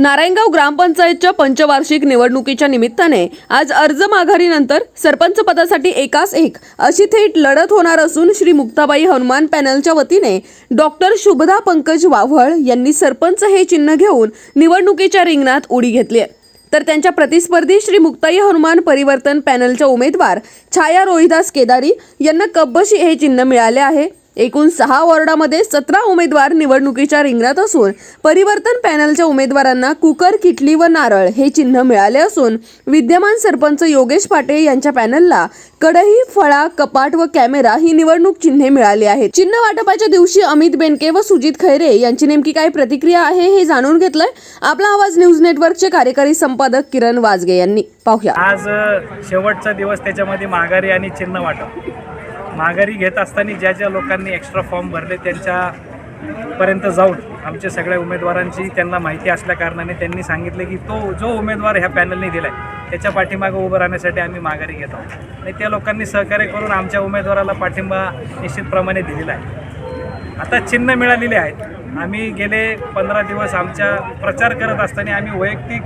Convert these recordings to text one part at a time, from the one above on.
नारायणगाव ग्रामपंचायतच्या पंचवार्षिक निवडणुकीच्या निमित्ताने आज अर्ज माघारीनंतर सरपंच पदासाठी एकास एक अशी थेट लढत होणार असून श्री मुक्ताबाई हनुमान पॅनलच्या वतीने डॉक्टर शुभदा पंकज वाव्हळ यांनी सरपंच हे चिन्ह घेऊन निवडणुकीच्या रिंगणात उडी घेतली आहे. तर त्यांच्या प्रतिस्पर्धी श्री मुक्ताई हनुमान परिवर्तन पॅनलच्या उमेदवार छाया रोहिदास केदारी यांना कब्बशी हे चिन्ह मिळाले आहे. एकूण सहा वॉर्डामध्ये सतरा उमेदवार निवडणुकीच्या रिंगणात असून परिवर्तन पॅनलच्या उमेदवारांना कुकर किटली व नारळ हे चिन्ह मिळाले असून विद्यमान सरपंच योगेश पाटे यांच्या पॅनलला कढई फळा कपाट व कॅमेरा ही निवडणूक चिन्हे मिळाली आहेत. चिन्ह वाटपाच्या दिवशी अमित बेनके व सुजित खैरे यांची नेमकी काय प्रतिक्रिया आहे हे जाणून घेतलंय आपला आवाज न्यूज नेटवर्कचे कार्यकारी संपादक किरण वाजगे यांनी. पाहूया. आज शेवटचा दिवस त्याच्यामध्ये माघारी आणि चिन्ह वाटप. माघारी घेत असताना ज्या ज्या लोकांनी एक्स्ट्रा फॉर्म भरले त्यांच्यापर्यंत जाऊन आमच्या सगळ्या उमेदवारांची त्यांना माहिती असल्या कारणाने त्यांनी सांगितले की तो जो उमेदवार ह्या पॅनलने दिला आहे त्याच्या पाठीमागं उभं राहण्यासाठी आम्ही माघारी घेत आहोत. आणि त्या लोकांनी सहकार्य करून आमच्या उमेदवाराला पाठिंबा निश्चितप्रमाणे दिलेला आहे. आता चिन्ह मिळालेले आहेत. आम्ही गेले पंधरा दिवस आमच्या प्रचार करत असताना आम्ही वैयक्तिक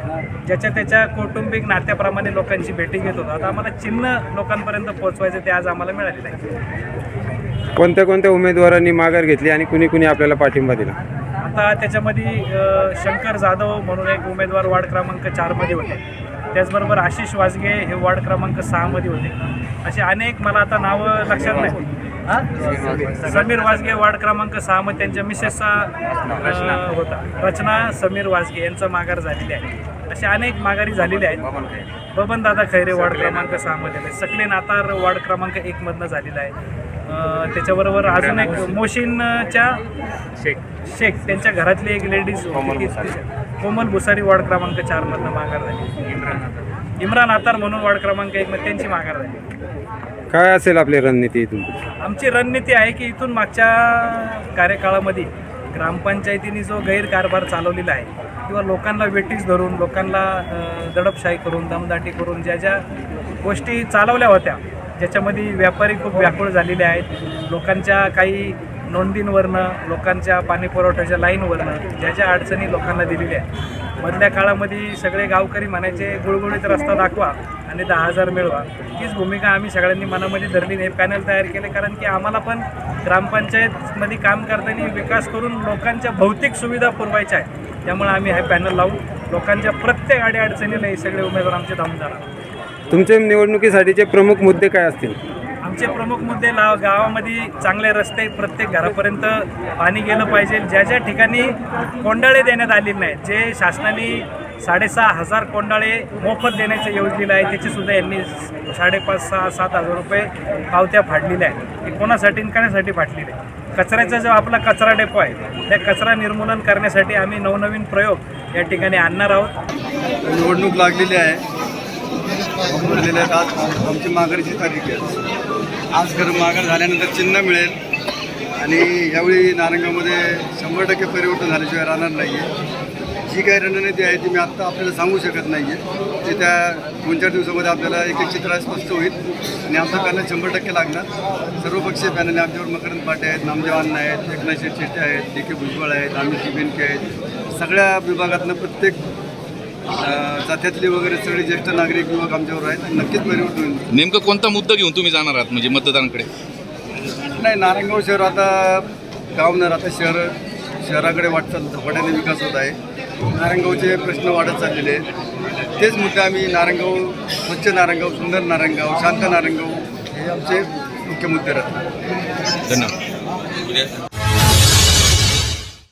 ज्याच्या त्याच्या कौटुंबिक नात्याप्रमाणे लोकांची भेटी घेत होतो. आता आम्हाला चिन्ह लोकांपर्यंत पोहोचवायचं ते आज आम्हाला मिळालेलं आहे. कोणत्या कोणत्या उमेदवारांनी माघार घेतली आणि कुणी कुणी आपल्याला पाठिंबा दिला? आता त्याच्यामध्ये शंकर जाधव म्हणून एक उमेदवार वार्ड क्रमांक चारमध्ये होते. त्याचबरोबर आशिष वाजगे हे वार्ड क्रमांक सहामध्ये होते. असे अनेक मला आता नावं लक्षात नाही? समीर वाजगे वार्ड क्रमांक सहामध्ये त्यांच्या मिसेसचा होता. रचना समीर वाजगे यांचा माघार झालेली आहे. असे अनेक माघारी झालेले आहेत. बबन दादा खैरे वार्ड क्रमांक सहामध्ये आले सकले नातार वार्ड क्रमांक एकमधनं झालेला आहे. त्याच्याबरोबर अजून एक मोशीनच्या शेख. शेख त्यांच्या घरातली एक लेडीज कोमल भुसारी. वार्ड क्रमांक चारमधनं माघार झाली. इम्रान इम्रान आतार म्हणून वार्ड क्रमांक एकमध्ये त्यांची माघार झाली. काय असेल आपली रणनीती इथून आमची रणनीती आहे की इथून मागच्या कार्यकाळामध्ये ग्रामपंचायतीने जो गैरकारभार चालवलेला आहे किंवा लोकांना वेटीस धरून लोकांना दडपशाही करून दमदाटी करून ज्या ज्या गोष्टी चालवल्या होत्या ज्याच्यामध्ये व्यापारी खूप व्याकुळ झालेले आहेत लोकांच्या काही नोंदींवरनं लोकांच्या पाणी पुरवठ्याच्या लाईनवरनं ज्या ज्या अडचणी लोकांना दिलेल्या आहेत मधल्या काळामध्ये सगळे गावकरी म्हणायचे गुळगुळीत रस्ता दाखवा आणि दहा हजार मिळवा. हीच भूमिका आम्ही सगळ्यांनी मनामध्ये धरली हे पॅनल तयार केले कारण की आम्हाला पण ग्रामपंचायतमध्ये काम करताना विकास करून लोकांच्या भौतिक सुविधा पुरवायच्या आहेत. त्यामुळे आम्ही हे पॅनल लावू. लोकांच्या प्रत्येक अडीअडचणीला हे सगळे उमेदवार आमचे धावून जाणार तुमच्या निवडणुकीसाठीचे प्रमुख मुद्दे काय असतील? आमचे प्रमुख मुद्दे लाव गावामध्ये चांगले रस्ते प्रत्येक घरापर्यंत पाणी गेलं पाहिजे. ज्या ज्या ठिकाणी कोंडाळे देण्यात आलेले नाहीत जे शासनाने साडेसहा हजार कोंडाळे मोफत देण्याचं योजलेलं आहे त्याचीसुद्धा यांनी साडेपाच सहा सात हजार रुपये पावत्या फाडलेल्या आहेत. हे कोणासाठी आणि फाटलेले आहे कचऱ्याचा जो आपला कचरा डेपो आहे त्या कचरा निर्मूलन करण्यासाठी आम्ही नवनवीन प्रयोग या ठिकाणी आणणार आहोत. निवडणूक लागलेली आहे. झालेल्या आज. आमची माघारीची तारीख आहे. आज घर माघार झाल्यानंतर चिन्ह मिळेल. आणि यावेळी नारंगामध्ये शंभर टक्के परिवर्तन झाल्याशिवाय राहणार नाही आहे जी काही रणनीती आहे ती मी आत्ता आपल्याला सांगू शकत नाही आहे ती त्या दोन चार दिवसामध्ये आपल्याला एक एक चित्र स्पष्ट होईल. आणि आमचं पॅनल शंभर टक्के लागणार. सर्वपक्षीय पॅनल आमच्यावर मकरंद पाटे आहेत नामदेव अण्णा आहेत एकनाथ शेट्टी आहेत डी के भुजबळ आहेत अमित बेनके आहेत. सगळ्या विभागातनं प्रत्येक जात्यातले वगैरे सगळे ज्येष्ठ नागरिक युवक आमच्यावर आहेत आणि नक्कीच परिवर्तन होईल नेमकं कोणता मुद्दा घेऊन तुम्ही जाणार आहात म्हणजे मतदारांकडे नाही नारायणगाव शहर आता गाव न राहता शहर शहराकडे वाटचाल झपाट्याने विकास होत आहे. नारायणगावचे प्रश्न वाढत चाललेले आहेत. तेच मुद्दे आम्ही नारायणगाव स्वच्छ नारायणगाव सुंदर नारायणगाव शांत नारायणगाव हे आमचे मुख्य मुद्दे राहतात. धन्यवाद.